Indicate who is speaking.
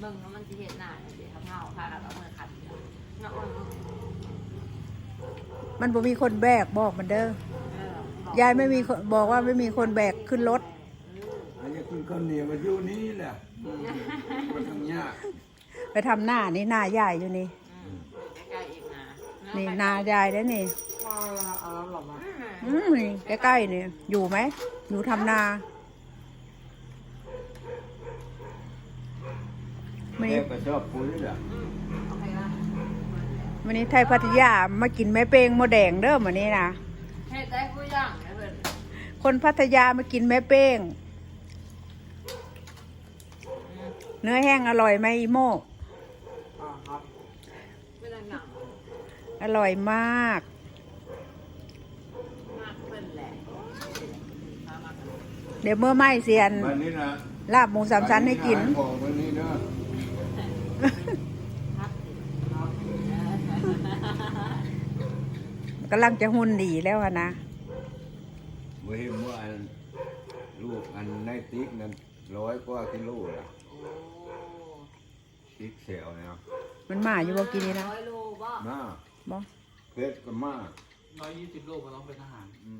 Speaker 1: เบิ่งว่ามันสิเห็นหน้าเนี่ยสิทำเงาค่ะแล้วเอามือขัดเนาะเนาะ
Speaker 2: มันบ่มีคนแบกบอกมันเด้อ
Speaker 1: เออยา
Speaker 2: ยไม่มีคนบอกว่าไม่มีคนแบกขึ้นรถ
Speaker 3: อันนี้คุณคนเหนียวมาอยู่นี่แหละมันทำยาก
Speaker 2: ไปทำหน้านี่หน้ายายอยู่นี่
Speaker 1: อืมใกล้ๆอีกนะ
Speaker 2: นี่หนายายแล้วนี่
Speaker 4: เอาแล้วหรอมา
Speaker 2: อืมนี่ใกล้ๆนี่อยู่ไหมอยู่ทำนา วัน
Speaker 3: แก
Speaker 2: นี้
Speaker 3: ก็ชอบปุ๋ยแหละ
Speaker 1: อืมโอเคละ
Speaker 2: วันนี้ไทยพัทยามากินแม่เป้งโมแดงเด้อวันนี้นะ
Speaker 1: เฮ็ดได้กูย่างนะเพิ่น
Speaker 2: คนพัทยามากินแม่เป้ง
Speaker 1: อืม
Speaker 2: เนื้อแห้งอร่อยไหมอีโม
Speaker 4: อ่าครับ
Speaker 1: ไม่ได้หนัง
Speaker 2: อร่อยมาก
Speaker 1: มากเพิ่นแหละมามา
Speaker 2: เดี๋ยวเมื่อไม่เสียน
Speaker 3: วันนี้นะ
Speaker 2: ลาบหมูสามชั้นให้กิน
Speaker 3: ขายของวันนี้เด้อ
Speaker 1: พักเนาะ
Speaker 2: กำลังจะหุ่นดีแล้วอะนะ
Speaker 3: เมื่อเห็นว่าอันลูกอันในติ๊กนั้นร้อยกว่ากิโลละ
Speaker 1: โอ้
Speaker 3: ติ๊กเซลเนี่ย
Speaker 2: มันมาอยู่บ่กินนี่นะ
Speaker 1: ร้อยโลบ่
Speaker 3: มา
Speaker 2: บ่
Speaker 3: เพชรก็มาก
Speaker 4: ร้อยยี่สิบโลก็ต้องเป็นทหาร
Speaker 3: อืม